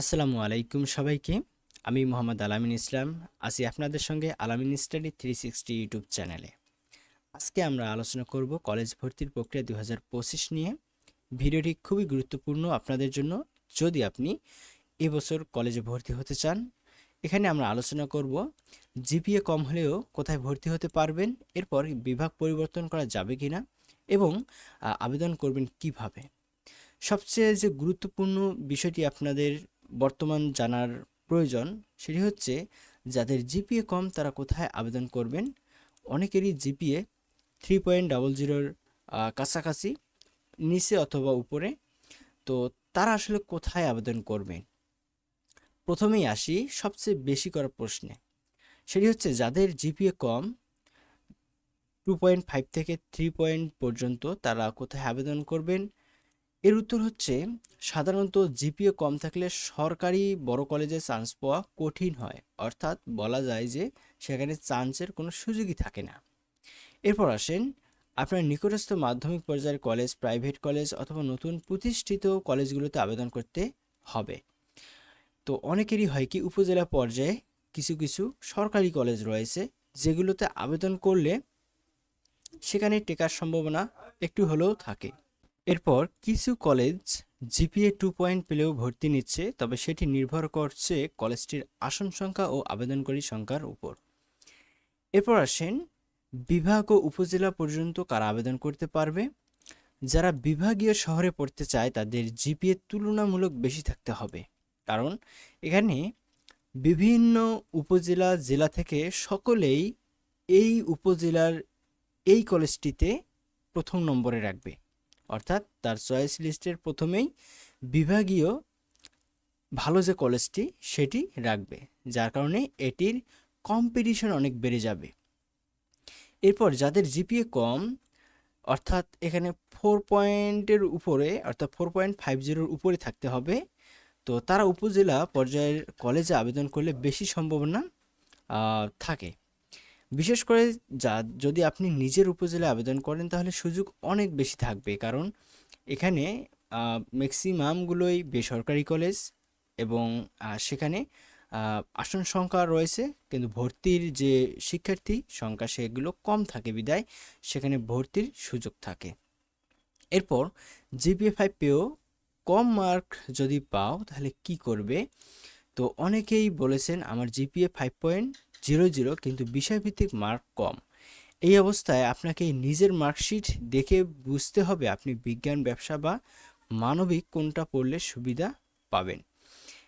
আসসালামু আলাইকুম সবাইকে। আমি মোহাম্মদ আলামিন ইসলাম, আছি আপনাদের সঙ্গে আলামিন স্টাডি থ্রি সিক্সটি ইউটিউব চ্যানেলে। আজকে আমরা আলোচনা করব কলেজ ভর্তির প্রক্রিয়া দু হাজার পঁচিশ নিয়ে। ভিডিওটি খুবই গুরুত্বপূর্ণ আপনাদের জন্য। যদি আপনি এবছর কলেজে ভর্তি হতে চান, এখানে আমরা আলোচনা করব জিপিএ কম হলেও কোথায় ভর্তি হতে পারবেন, এরপর বিভাগ পরিবর্তন করা যাবে কি না এবং আবেদন করবেন কীভাবে। সবচেয়ে যে গুরুত্বপূর্ণ বিষয়টি আপনাদের বর্তমান জানার প্রয়োজন সেটি হচ্ছে, যাদের জিপিএ কম তারা কোথায় আবেদন করবেন? অনেকেরই জিপিএ থ্রি পয়েন্ট ডাবল জিরোর কাছাকাছি, নিচে অথবা উপরে। তো তারা আসলে কোথায় আবেদন করবেন প্রথমেই আসি সবচেয়ে বেশি করা প্রশ্নে। সেটি হচ্ছে, যাদের জিপিএ কম টু পয়েন্ট ফাইভ থেকে থ্রি পয়েন্ট পর্যন্ত তারা কোথায় আবেদন করবেন? এর উত্তর হচ্ছে, সাধারণত জিপিএ কম থাকলে সরকারি বড় কলেজে চান্স পাওয়া কঠিন হয়। অর্থাৎ বলা যায় যে, সেখানে চান্সের কোনো সুযোগই থাকে না। এরপর আসেন, আপনার নিকটস্থ মাধ্যমিক পর্যায়ের কলেজ, প্রাইভেট কলেজ অথবা নতুন প্রতিষ্ঠিত কলেজগুলোতে আবেদন করতে হবে। তো অনেকেরই হয় কি, উপজেলা পর্যায়ে কিছু কিছু সরকারি কলেজ রয়েছে, যেগুলোতে আবেদন করলে সেখানে টেকার সম্ভাবনা একটু হলেও থাকে। এরপর কিছু কলেজ জিপিএ টু পয়েন্ট পেলেও ভর্তি নিচ্ছে, তবে সেটি নির্ভর করছে কলেজটির আসন সংখ্যা ও আবেদনকারী সংখ্যার উপর। এরপর আসেন, বিভাগ ও উপজেলা পর্যন্ত কারা আবেদন করতে পারবে? যারা বিভাগীয় শহরে পড়তে চায়, তাদের জিপিএ তুলনামূলক বেশি থাকতে হবে। কারণ, এখানে বিভিন্ন উপজেলা, জেলা থেকে সকলেই এই উপজেলার, এই কলেজটিতে প্রথম নম্বরে রাখবে। অর্থাৎ তার চয়েস লিস্টের প্রথমেই বিভাগীয় ভালো যে কলেজটি, সেটি রাখবে, যার কারণে এটির কম্পিটিশন অনেক বেড়ে যাবে। এরপর যাদের জিপিএ কম, অর্থাৎ এখানে ফোর পয়েন্টের উপরে, অর্থাৎ ফোর পয়েন্ট ফাইভ জিরোর উপরে থাকতে হবে, তো তারা উপজেলা পর্যায়ের কলেজে আবেদন করলে বেশি সম্ভাবনা থাকে। বিশেষ করে যা, যদি আপনি নিজের উপজেলায় আবেদন করেন, তাহলে সুযোগ অনেক বেশি থাকবে। কারণ এখানে ম্যাক্সিমামগুলোই বেসরকারি কলেজ এবং সেখানে আসন সংখ্যা রয়েছে, কিন্তু ভর্তির যে শিক্ষার্থী সংখ্যা সেগুলো কম থাকে বিদায়, সেখানে ভর্তির সুযোগ থাকে। এরপর জিপিএ ফাইভ পেয়েও কম মার্ক যদি পাও, তাহলে কি করবে? তো অনেকেই বলেছেন, আমার GPA five point zero zero, কিন্তু বিষয়ভিত্তিক মার্ক কম। এই অবস্থায় আপনাকে নিজের মার্কশিট দেখে বুঝতে হবে আপনি বিজ্ঞান, ব্যবসা বা মানবিক কোনটা পড়লে সুবিধা পাবেন।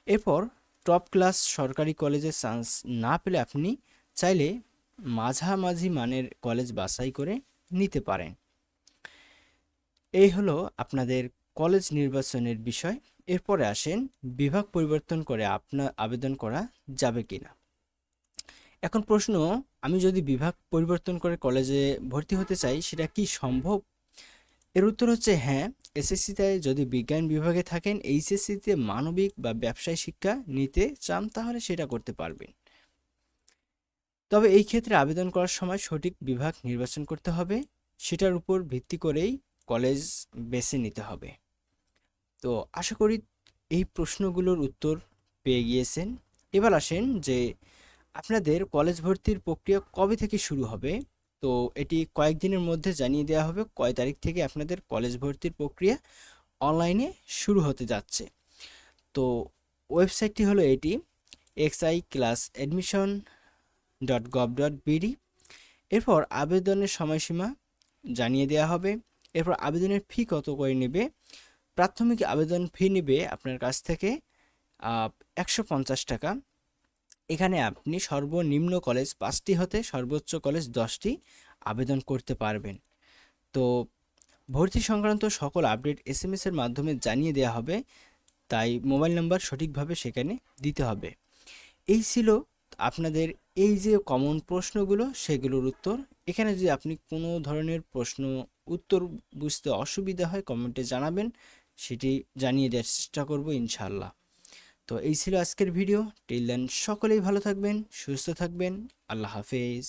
এরপর টপ ক্লাস সরকারি কলেজে চান্স না পেলে আপনি চাইলে মাঝামাঝি মানের কলেজ বাছাই করে নিতে পারেন। এই হলো আপনাদের কলেজ নির্বাচনের বিষয়। এরপরে আসেন, বিভাগ পরিবর্তন করে আপনার আবেদন করা যাবে কিনা। এখন প্রশ্ন, আমি যদি বিভাগ পরিবর্তন করে কলেজে ভর্তি হতে চাই, সেটা কি সম্ভব? এর উত্তর হচ্ছে হ্যাঁ এসএসসিতে যদি বিজ্ঞান বিভাগে থাকেন, এইচএসসিতে মানবিক বা ব্যবসায় শিক্ষা নিতে চান, তাহলে সেটা করতে পারবেন। তবে এই ক্ষেত্রে আবেদন করার সময় সঠিক বিভাগ নির্বাচন করতে হবে, সেটার উপর ভিত্তি করেই কলেজ বেছে নিতে হবে। তো আশা করি এই প্রশ্নগুলোর উত্তর পেয়ে গিয়েছেন। এবার আসেন যে আপনাদের কলেজ ভর্তির প্রক্রিয়া কবে থেকে শুরু হবে? তো এটি কয়েকদিনের মধ্যে জানিয়ে দেওয়া হবে কয় তারিখ থেকে আপনাদের কলেজ ভর্তির প্রক্রিয়া অনলাইনে শুরু হতে যাচ্ছে। তো ওয়েবসাইটটি হলো এটি XI class admission dot gov dot BD এরপর আবেদনের সময়সীমা জানিয়ে দেওয়া হবে। এরপর আবেদনের ফি কত করে নেবে? প্রাথমিক আবেদন ফি নেবে আপনার কাছ থেকে একশো পঞ্চাশ টাকা। এখানে আপনি সর্বনিম্ন কলেজ পাঁচটি হতে সর্বোচ্চ কলেজ দশটি আবেদন করতে পারবেন। তো ভর্তি সংক্রান্ত সকল আপডেট এস এম এর মাধ্যমে জানিয়ে দেওয়া হবে, তাই মোবাইল নাম্বার সঠিকভাবে সেখানে দিতে হবে। এই ছিল আপনাদের এই যে কমন প্রশ্নগুলো, সেগুলোর উত্তর। এখানে যদি আপনি কোনো ধরনের প্রশ্ন, উত্তর বুঝতে অসুবিধা হয়, কমেন্টে জানাবেন, সেটি জানিয়ে দেওয়ার চেষ্টা করব ইনশাল্লাহ তো এই ছিল আজকের ভিডিও। টিল দেন সকলেই ভালো থাকবেন সুস্থ থাকবেন। আল্লাহ হাফেজ।